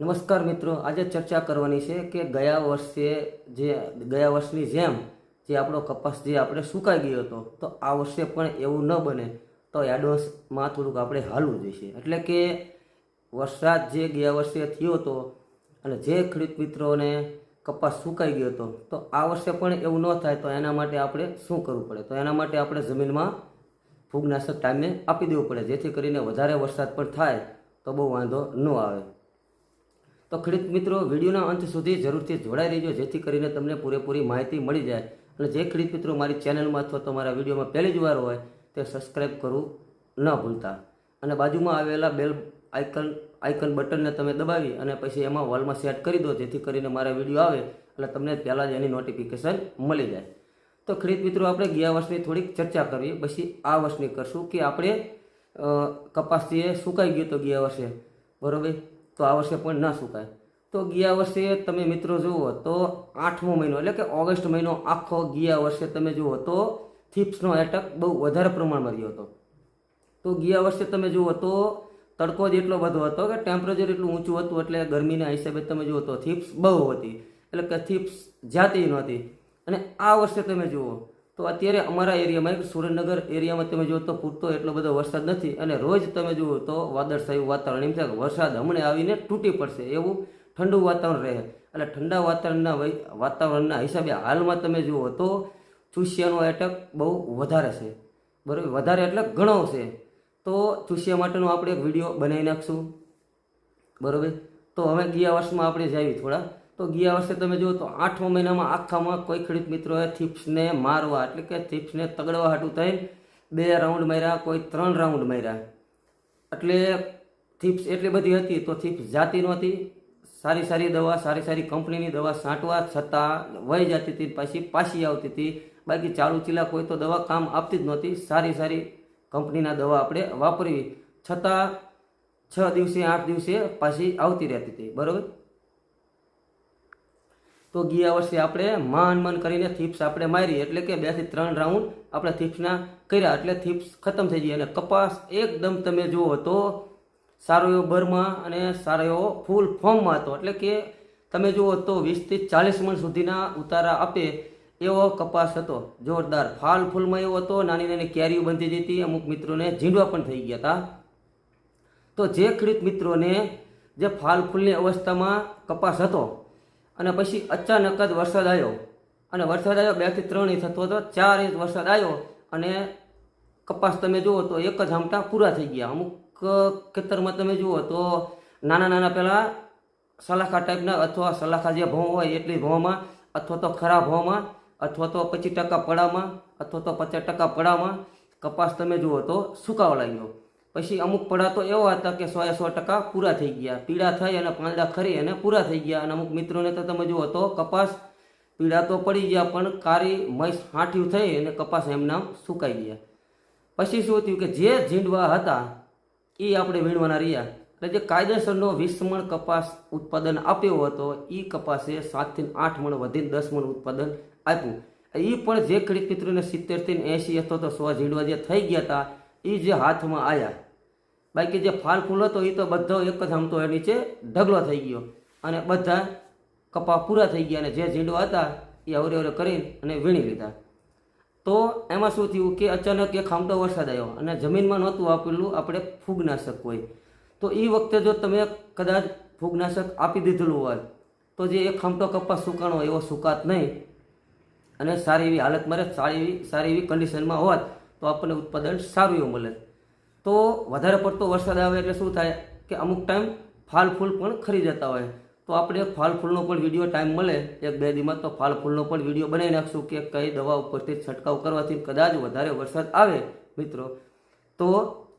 નમસ્કાર મિત્રો, આજે ચર્ચા કરવાની છે કે ગયા વર્ષે જે, ગયા વર્ષની જેમ જે આપણો કપાસ જે આપણે સુકાઈ ગયો હતો, તો આ વર્ષે પણ એવું ન બને. તો એડવાન્સમાં થોડુંક આપણે હાલવું જોઈશે. એટલે કે વરસાદ જે ગયા વર્ષે થયો હતો અને જે ખેડૂત મિત્રોને કપાસ સુકાઈ ગયો હતો, તો આ વર્ષે પણ એવું ન થાય, તો એના માટે આપણે શું કરવું પડે? તો એના માટે આપણે જમીનમાં ફૂગનાશક ટાઈમે આપી દેવું પડે, જેથી કરીને વધારે વરસાદ પણ થાય, તો બહુ વાંધો ન આવે. તો ખેડૂત મિત્રો, વિડીયોના અંત સુધી જરૂરથી જોડાઈ રહેજો, જેથી કરીને તમને પૂરેપૂરી માહિતી મળી જાય. અને જે ખેડૂત મિત્રો મારી ચેનલમાં અથવા તો મારા વિડીયોમાં પહેલી જ વાર હોય, તે સબસ્ક્રાઈબ કરવું ન ભૂલતા. અને બાજુમાં આવેલા બેલ આઇકન આઇકન બટનને તમે દબાવી અને પછી એમાં વોલમાં સેટ કરી દો, જેથી કરીને મારા વીડિયો આવે એટલે તમને પહેલાં જ એની નોટિફિકેશન મળી જાય. તો ખેડૂત મિત્રો, આપણે ગયા વર્ષની થોડીક ચર્ચા કરવી પછી આ વર્ષની કરશું કે આપણે કપાસ જે સુકાઈ ગયો તો ગયા વર્ષે. બરોબર? તો આ વર્ષે પણ ના સુકાય. તો ગયા વર્ષે તમે મિત્રો જુઓ તો આઠમો મહિનો, એટલે કે ઓગસ્ટ મહિનો આખો ગયા વર્ષે તમે જુઓ તો થીપ્સનો એટક બહુ વધારે પ્રમાણમાં રહ્યો હતો. તો ગયા વર્ષે તમે જુઓ તો તડકો જ એટલો બધો હતો કે ટેમ્પરેચર એટલું ઊંચું હતું, એટલે ગરમીના હિસાબે તમે જુઓ તો થીપ્સ બહુ હતી. એટલે કે થીપ્સ જાતી નહોતી. અને આ વર્ષે તમે જુઓ તો અત્યારે અમારા એરિયામાં સુરેન્દ્રનગર એરિયામાં તમે જુઓ તો પૂરતો એટલો બધો વરસાદ નથી અને રોજ તમે જુઓ તો વાદળછાયું વાતાવરણ એમ થાય વરસાદ હમણાં આવીને તૂટી પડશે એવું ઠંડુ વાતાવરણ રહે. એટલે ઠંડા વાતાવરણના વાતાવરણના હિસાબે હાલમાં તમે જુઓ તો ચૂસિયાનો એટેક બહુ વધારે છે. બરાબર? વધારે એટલે ઘણો છે. તો ચૂસિયા માટેનો આપણે એક વીડિયો બનાવી નાખશું. બરોબર? તો હવે ગયા વર્ષમાં આપણે જાવી થોડા. તો ગયા વર્ષે તમે જુઓ તો આઠમા મહિનામાં આખામાં કોઈ ખેડૂત મિત્રોએ થીપ્સને મારવા, એટલે કે થીપ્સને તગડવા હાટું થઈને બે રાઉન્ડ માર્યા, કોઈ ત્રણ રાઉન્ડ માર્યા. એટલે થીપ્સ એટલી બધી હતી તો થીપ્સ જાતી નહોતી. સારી સારી દવા, સારી સારી કંપનીની દવા છાંટવા છતાં વહી જતી હતી, પાછી પાછી આવતી હતી. બાકી ચાલુ ચીલા કોઈ તો દવા કામ આપતી જ નહોતી. સારી સારી કંપનીના દવા આપણે વાપરવી. છતાં છ દિવસે, આઠ દિવસે પાછી આવતી રહેતી હતી. બરોબર? તો ગયા વર્ષે આપણે માન મન કરીને થીપ્સ આપણે મારી એટલે કે બેથી ત્રણ રાઉન્ડ આપણે થીપ્સના કર્યા. એટલે થીપ્સ ખતમ થઈ ગઈ. અને કપાસ એકદમ તમે જુઓ તો સારો એવો બરમાં અને સારો એવો ફૂલ ફોર્મમાં હતો. એટલે કે તમે જુઓ તો વીસથી ચાલીસ મણ સુધીના ઉતારા આપે એવો કપાસ હતો. જોરદાર. ફાલ ફૂલમાં એવો હતો. નાની નાની કેરીઓ બંધી જતી અમુક મિત્રોને ઝીંડવા પણ થઈ ગયા હતા. તો જે ખેડૂત મિત્રોને જે ફાલ ફૂલની અવસ્થામાં કપાસ હતો અને પછી અચાનક જ વરસાદ આવ્યો. અને વરસાદ આવ્યો બેથી ત્રણ ઇંચ થતો હતો, ચાર ઇંચ વરસાદ આવ્યો અને કપાસ તમે જુઓ તો એક જ આમટા પૂરા થઈ ગયા. અમુક ખેતરમાં તમે જુઓ તો નાના નાના પહેલાં સલાખા ટાઈપના અથવા સલાખા જે ભોં હોય એટલી ભોંમાં અથવા તો ખરા ભોંમાં અથવા તો પચીસ ટકા પડામાં, અથવા તો પચાસ ટકા પડામાં કપાસ તમે જુઓ તો સુકાવા લાગ્યો. પછી અમુક પડા તો એવા હતા કે સો સો ટકા પૂરા થઈ ગયા. પીળા થઈ અને પાંદડા ખરી અને પૂરા થઈ ગયા. અને અમુક મિત્રોને તો તમે જુઓ તો કપાસ પીળા તો પડી ગયા, પણ કારી મૈસ હાંઠ્યું થઈ અને કપાસ એમના સુકાઈ ગયા. પછી શું થયું કે જે ઝીંડવા હતા, એ આપણે વીણવાના રહ્યા. એટલે જે કાયદેસરનો વીસ મણ કપાસ ઉત્પાદન આપ્યો હતો એ કપાસે સાતથી આઠ મણ વધીને દસ મણ ઉત્પાદન આપ્યું. એ પણ જે ખેડૂત મિત્રોને સિત્તેરથી એંશી અથવા તો સો ઝીંડવા જે થઈ ગયા હતા એ જે હાથમાં આવ્યા બાકી જે ફાલ ફૂલ હતો એ તો બધો એક જ આમ તો એ નીચે ઢગલો થઈ ગયો. અને બધા કપા પૂરા થઈ ગયા અને જે ઝીંડવા હતા એ અવરે અવરે કરી અને વીણી લીધા. તો એમાં શું થયું કે અચાનક એક ખામટો વરસાદ આવ્યો અને જમીનમાં નહોતું આપેલું આપણે ફૂગનાશક હોય. તો એ વખતે જો તમે કદાચ ફૂગનાશક આપી દીધેલું હોય, તો જે એક ખામટો કપાસ સુકાણો એવો સુકાત નહીં. અને સારી એવી હાલતમાં રહે, સારી એવી સારી એવી કન્ડિશનમાં હોત, તો આપણને ઉત્પાદન સારું એવું મળે. તો વધારે પડતો વરસાદ આવે એટલે શું થાય કે અમુક ટાઈમ ફાલ ફૂલ પણ ખરી જતા હોય. તો આપણે ફાલ ફૂલનો પણ વીડિયો ટાઈમ મળે. એક બે દીમાં તો ફાલ ફૂલનો પણ વીડિયો બનાવી નાખશું કે કઈ દવા ઉપરથી છંટકાવ કરવાથી કદાચ વધારે વરસાદ આવે મિત્રો. તો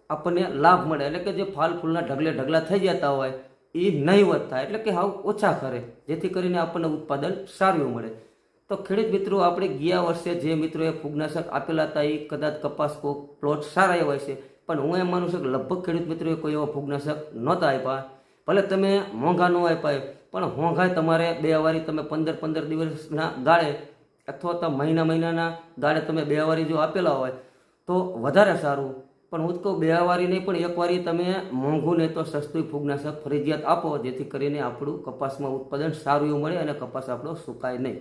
આપણને લાભ મળે. એટલે કે જે ફાલ ફૂલના ઢગલે ઢગલા થઈ જતા હોય એ નહીવત થાય એટલે કે હાવ ઓછા કરે. જેથી કરીને આપણને ઉત્પાદન સારું મળે. તો ખેડૂત મિત્રો, આપણે ગયા વર્ષે જે મિત્રોએ ફૂગનાશક આપેલા હતા એ કદાચ કપાસ કોક પ્લોટ સારા એવા છે. પણ હું એમ માનું છું કે લગભગ ખેડૂત મિત્રોએ કોઈ એવા ફૂગનાશક નહોતા આપ્યા. ભલે તમે મોંઘા ન આપ્યા પણ મોંઘાઈ તમારે બે વારી તમે પંદર પંદર દિવસના ગાળે અથવા તો મહિના મહિનાના ગાળે તમે બે વારી જો આપેલા હોય, તો વધારે સારું. પણ હું તો કહું, બે વારી નહીં, પણ એક વારી તમે મોંઘું નહીં તો સસ્તું ફૂગનાશક ફરજિયાત આપો, જેથી કરીને આપણું કપાસમાં ઉત્પાદન સારું એવું મળે અને કપાસ આપણો સુકાય નહીં.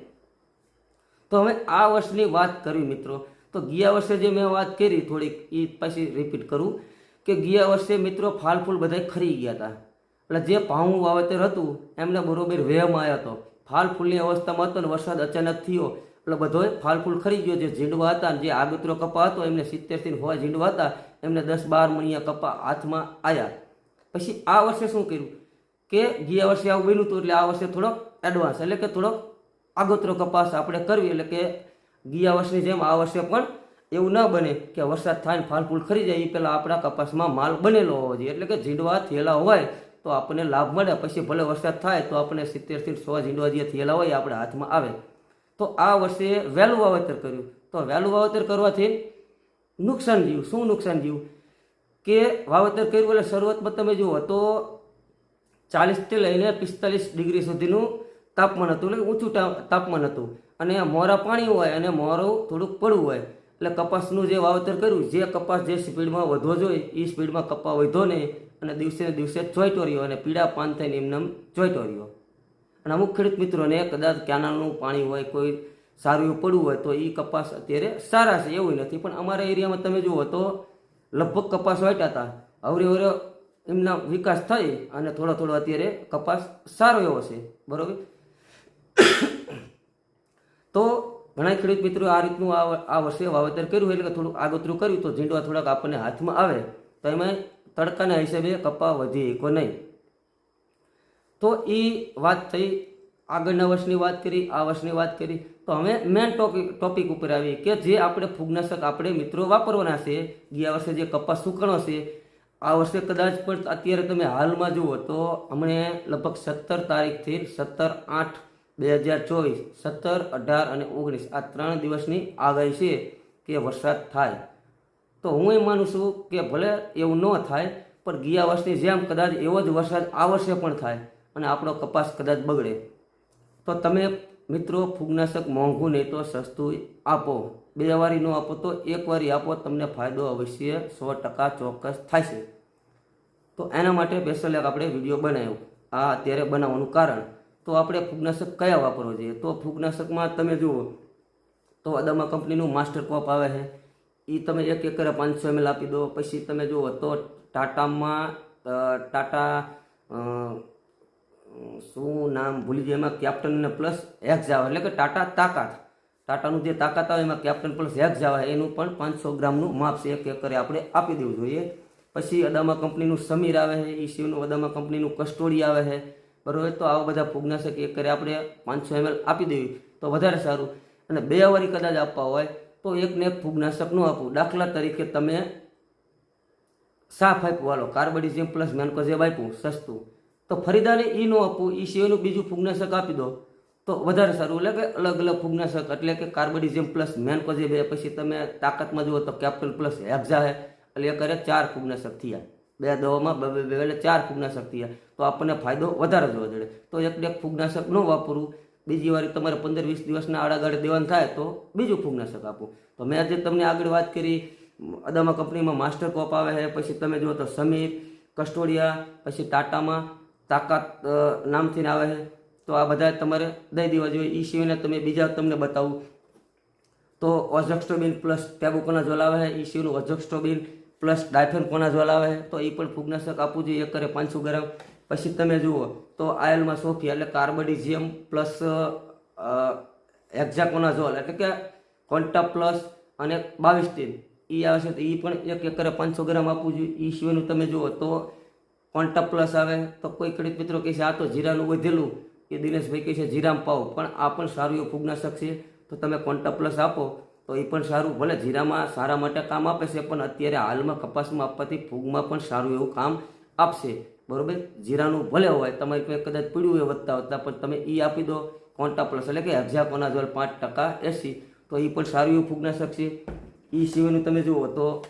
તો હવે આ વર્ષની વાત કરવી મિત્રો. તો ગયા વર્ષે જે મેં વાત કરી, થોડીક એ પાછી રિપીટ કરું, કે ગયા વર્ષે મિત્રો ફાલ ફૂલ બધા ખરી ગયા હતા એટલે જે ભાવું વાવેતર હતું, એમને બરોબર વહેમ આવ્યો હતો ફાલ ફૂલની અવસ્થામાં હતો ને વરસાદ અચાનક થયો, એટલે બધોય ફાલ ફૂલ ખરી ગયો. જે ઝીંડવા હતા જે આગતરો કપા હતો, એમને સિત્તેરથી હોય ઝીંડવા હતા, એમને દસ બાર મણિયા કપા હાથમાં આવ્યા પછી આ વર્ષે શું કર્યું? કે ગયા વર્ષે આવું બન્યું હતું, એટલે આ વર્ષે થોડોક એડવાન્સ એટલે કે થોડોક આગોતરો કપાસ આપણે કરવી, એટલે કે ગયા વર્ષની જેમ આ વર્ષે પણ એવું ન બને કે વરસાદ થાય ને ફાલફૂલ ખરી જાય એ પહેલાં આપણા કપાસમાં માલ બનેલો હોવો જોઈએ. એટલે કે ઝીંડવા થયેલા હોય તો આપણને લાભ મળે, પછી ભલે વરસાદ થાય તો આપણે સિત્તેરથી સો ઝીંડવા જે થયેલા હોય આપણા હાથમાં આવે. તો આ વર્ષે વહેલું વાવેતર કર્યું. તો વહેલું વાવેતર કરવાથી નુકસાન થયું. શું નુકસાન થયું? કે વાવેતર કર્યું એટલે શરૂઆતમાં તમે જુઓ તો ચાલીસથી લઈને પિસ્તાલીસ ડિગ્રી સુધીનું તાપમાન હતું એટલે ઊંચું તાપમાન હતું. અને મોરા પાણી હોય અને મોરું થોડુંક પડવું હોય, એટલે કપાસનું જે વાવેતર કર્યું, જે કપાસ જે સ્પીડમાં વધવો જોઈએ એ સ્પીડમાં કપા વધ્યો નહીં અને દિવસે દિવસે ચોઈટો રહ્યો અને પીળા પાન થઈને એમને ચોઈટો રહ્યો. અને અમુક ખેડૂત મિત્રોને કદાચ કેનાલનું પાણી હોય, કોઈ સારું એવું પડવું હોય તો એ કપાસ અત્યારે સારા છે, એવું નથી. પણ અમારા એરિયામાં તમે જુઓ તો લગભગ કપાસ વાંચ્યા હતા અવરે અવરે એમના વિકાસ થઈ અને થોડો થોડો અત્યારે કપાસ સારો એવો છે. બરોબર? તો ઘણા ખેડૂત મિત્રો આ રીતનું આ વર્ષે વાવેતર કર્યું એટલે કે થોડું આગોતરું કર્યું, તો ઝીંડવા થોડાક આપણને હાથમાં આવે, તો એમાં તડકાના હિસાબે કપા વધી કો નહીં? તો એ વાત થઈ, આગળના વર્ષની વાત કરી, આ વર્ષની વાત કરી. તો હવે મેઇન ટોપિક ટોપિક ઉપર આવી કે જે આપણે ફૂગનાશક આપણે મિત્રો વાપરવાના છે, ગયા વર્ષે જે કપાસ સુકણો છે, આ વર્ષે કદાચ પણ અત્યારે તમે હાલમાં જુઓ તો હમણે લગભગ સત્તર તારીખથી સત્તર આઠ બે હજાર ચોવીસ, સત્તર, અઢાર અને ઓગણીસ આ ત્રણ દિવસની આગાહી છે કે વરસાદ થાય. તો હું એ માનું છું કે ભલે એવું ન થાય, પણ ગયા વર્ષની જેમ કદાચ એવો જ વરસાદ આ વર્ષે પણ થાય અને આપણો કપાસ કદાચ બગડે. તો તમે મિત્રો ફૂગનાશક મોંઘું નહીં તો સસ્તું આપો. બે વારી ન આપો તો એક વારી આપો, તમને ફાયદો અવશ્ય સો ટકા ચોક્કસ થાય છે. તો એના માટે સ્પેશિયલ આપણે વીડિયો બનાવ્યો. આ અત્યારે બનાવવાનું કારણ તો આપણે ફૂગનાશક કયા વાપરવો જોઈએ? તો ફૂગનાશકમાં તમે જુઓ, તો અદામા કંપનીનું માસ્ટર કોપ આવે છે. એ તમે એક એકરે પાંચસો એમએલ આપી દો, પછી તમે જુઓ, તો ટાટામાં ટાટા શું નામ ભૂલી જાય એમાં કેપ્ટન અને પ્લસ એક્સ આવે એટલે કે ટાટા તાકાત. ટાટાનું જે તાકાત આવે, એમાં કેપ્ટન પ્લસ એક્સ આવે એનું પણ પાંચસો ગ્રામનું માપ છે એક એકરે આપણે આપી દેવું જોઈએ. પછી અદામા કંપનીનું સમીર આવે છે એ શિવનું અદામા કંપનીનું કસ્ટોડી આવે છે. બરોબર? તો આવા બધા ફૂગનાશક એક કરે. આપણે પાંચસો એમએલ આપી દેવી, તો વધારે સારું. અને બે વારી કદાચ આપવા હોય, તો એકને એક ફૂગનાશક ન આપવું દાખલા તરીકે તમે સાફ આપ્યું, હાલો કાર્બોડિઝમ પ્લસ મેન્કોઝેબ આપ્યું, સસ્તું. તો ફરીદાને એ ન આપવું એ સિવાયનું બીજું ફૂગનાશક આપી દો. તો વધારે સારું, એટલે કે અલગ અલગ ફૂગનાશક એટલે કે કાર્બોડિઝમ પ્લસ મેન્કોઝેબ પછી તમે તાકાતમાં જુઓ તો કેપ્ટન પ્લસ હેક્ઝા હે. એટલે કરે ચાર ફૂગનાશક થયા. બે દવામાં બે બે બે એટલે ચાર ફૂગનાશક થયા. તો આપણને ફાયદો વધારે જોવા જડે તો એક એક ફૂગનાશક ન વાપરવું બીજી વાર તમારે પંદર વીસ દિવસના આડાગાડે દેવાનું થાય તો બીજું ફૂગનાશક આપવું તો મેં આજે તમને આગળ વાત કરી. અદામા કંપનીમાં માસ્ટર કોપ આવે છે. પછી તમે જુઓ તો સમીર, કસ્ટોડિયા, પછી ટાટામાં તાકાત નામથી આવે છે. તો આ બધા તમારે દઈ દેવા જોઈએ. એ સિવાયને તમે બીજા તમને બતાવું. તો ઓઝક્સ્ટોબિન પ્લસ ટેબુકોનાઝોલ આવે છે. એ સિવાયનું ઓઝક્સ્ટોબિન પ્લસ ડાયફેનકોનાઝોલ આવે, તો એ પણ ફૂગનાશક આપવું જોઈએ. એક કરે પાંચસો ગ્રામ. પછી તમે જુઓ, તો આયલમાં સોફિયા એટલે કાર્બોડિઝિયમ પ્લસ એક્ઝાકોનાઝોલ એટલે કે કોન્ટા પ્લસ અને બાવીસ ટીન. એ આવે છે તો એ પણ એક એકરે પાંચસો ગ્રામ આપવું જોઈએ. એ સિવાયનું તમે જુઓ, તો કોન્ટા પ્લસ આવે, તો કોઈ ખેડૂત મિત્રો કહે છે, આ તો જીરાનું વધેલું. એ દિનેશભાઈ કહે છે, જીરામ પાવ પણ આ પણ સારું એવું ફૂગનાશક છે. તો તમે કોન્ટા પ્લસ આપો. તો એ પણ સારું. ભલે જીરામાં સારા માટે કામ આપે છે, પણ અત્યારે હાલમાં કપાસમાં આપવાથી ફૂગમાં પણ સારું એવું કામ આપશે. બરાબર? જીરાનું ભલે હોય, તમારી પાસે કદાચ પીળું હોય વધતા વધતા, પણ તમે એ આપી દો. કોન્ટા પ્લસ એટલે કે હજાકોનાઝોલ પાંચ ટકા એસી. તો એ પણ સારું એવું ફૂગનાશક છે. એ સિવાયનું તમે જુઓ તો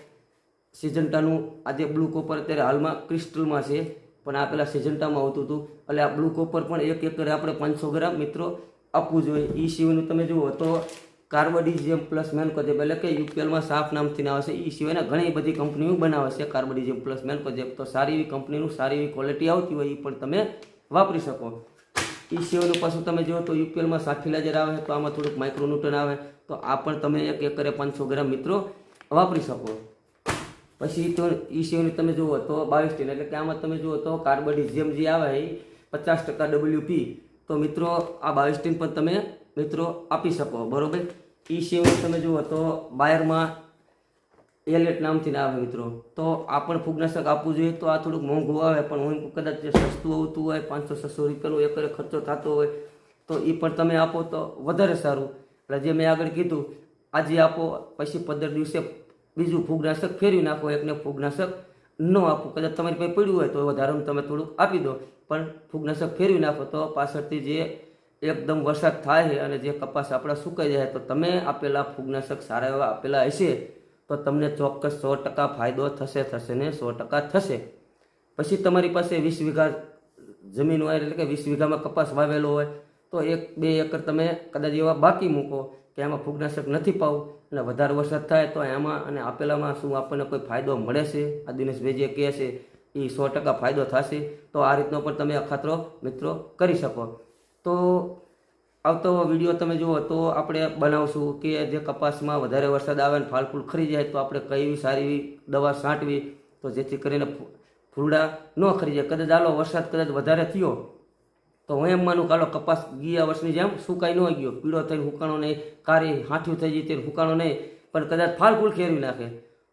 સિજન્ટાનું આજે બ્લુ કોપર અત્યારે હાલમાં ક્રિસ્ટલમાં છે. પણ આ પેલા સિજન્ટામાં આવતું હતું. એટલે આ બ્લુ કોપર પણ એક એકરે આપણે પાંચસો ગ્રામ મિત્રો આપવું જોઈએ. એ સિવાયનું તમે જુઓ તો કાર્બોડિઝિયમ પ્લસ મેન્કોજેબ એટલે કે યુપીએલમાં સાફ નામથી આવે છે. એ સિવાયના ઘણી બધી કંપનીઓ બનાવે છે કાર્બોડિઝિયમ પ્લસ મેન્કોજેબ તો સારી એવી કંપનીનું સારી એવી ક્વોલિટી આવતી હોય એ પણ તમે વાપરી શકો. એ સિવાયનું પાછું તમે જુઓ તો યુપીએલમાં સાઠીલાજર આવે, તો આમાં થોડુંક માઇક્રોન્યુટન આવે, તો આ પણ તમે એક એકરે પાંચસો ગ્રામ મિત્રો વાપરી શકો. પછી તો ઈ સિવાયનું તમે જુઓ તો બાવીસ ટીન, એટલે કે આમાં તમે જુઓ તો કાર્બોડિઝિયમ જે આવે એ પચાસ ટકા ડબલ્યુપી તો મિત્રો આ બાવીસ ટીન પણ તમે મિત્રો આપી શકો, બરાબર? એ સિવાય તમે જુઓ તો બાયરમાં એલેટ નામથી ના આવે મિત્રો. તો આ પણ ફૂગનાશક આપવું જોઈએ, તો આ થોડુંક મોંઘું આવે, પણ હું કદાચ જે સસ્તું આવતું હોય, પાંચસો, છસો રૂપિયાનું એકરે ખર્ચો થતો હોય, તો એ પણ તમે આપો તો વધારે સારું. એટલે જે મેં આગળ કીધું, આજે આપો, પછી પંદર દિવસે બીજું ફૂગનાશક ફેરવી નાખો, એકને ફૂગનાશક ન આપો. કદાચ તમારી પાસે પડ્યું હોય તો વધારાનું તમે થોડુંક આપી દો, પણ ફૂગનાશક ફેરવી નાખો તો પાછળથી જે એકદમ વરસાદ થાય અને જે કપાસ આપણા સુકાઈ જાય તો તમે આપેલા ફૂગનાશક સારા એવા આપેલા હશે તો તમને ચોક્કસ સો ટકા ફાયદો થશે થશે ને સો ટકા થશે. પછી તમારી પાસે વીસ વીઘા જમીન હોય એટલે કે વીસ વીઘામાં કપાસ વાવેલો હોય તો એક, બે એકર તમે કદાચ એવા બાકી મૂકો કે એમાં ફૂગનાશક નથી પાવું અને વધારે વરસાદ થાય તો એમાં અને આપેલામાં શું આપણને કોઈ ફાયદો મળે છે? આ દિનેશભાઈ જે કહે છે એ સો ટકા ફાયદો થશે. તો આ રીતનો પણ તમે અખાતરો મિત્રો કરી શકો. તો આવતો વીડિયો તમે જુઓ તો આપણે બનાવશું કે જે કપાસમાં વધારે વરસાદ આવે ને ફાલ ફૂલ ખરી જાય તો આપણે કઈ સારી દવા છાંટવી? તો જેથી કરીને ફૂલડા ન ખરી જાય. કદાચ આલો વરસાદ કદાચ વધારે થયો, તો હું એમ માનું કાલો કપાસ ગયા વર્ષની જેમ સુકાઈ ન ગયો. પીળો થઈને હુકાણો નહીં, કારી હાંઠ્યું થઈ જઈ તે હુકાણો નહીં, પણ કદાચ ફાલ ફૂલ ખેરવી નાખે.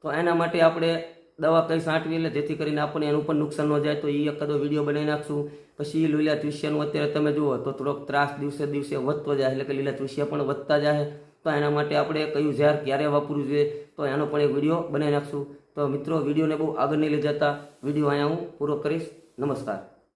તો એના માટે આપણે દવા કંઈ સાંટવી એટલે જેથી કરીને આપણને એનું પણ નુકસાન ન જાય, તો એ એકાદો વીડિયો બનાવી નાખશું. પછી લીલા તુલસિયાનું અત્યારે તમે જુઓ, તો થોડોક ત્રાસ દિવસે દિવસે વધતો જાય, એટલે કે લીલા તુલસિયા પણ વધતા જાય. તો એના માટે આપણે કયું ઝેર ક્યારે વાપરવું જોઈએ, તો એનો પણ એક વીડિયો બનાવી નાખશું. તો મિત્રો, વિડીયોને બહુ આગળ નહીં લઈ જતા. વીડિયો અહીંયા હું પૂરો કરીશ. નમસ્કાર.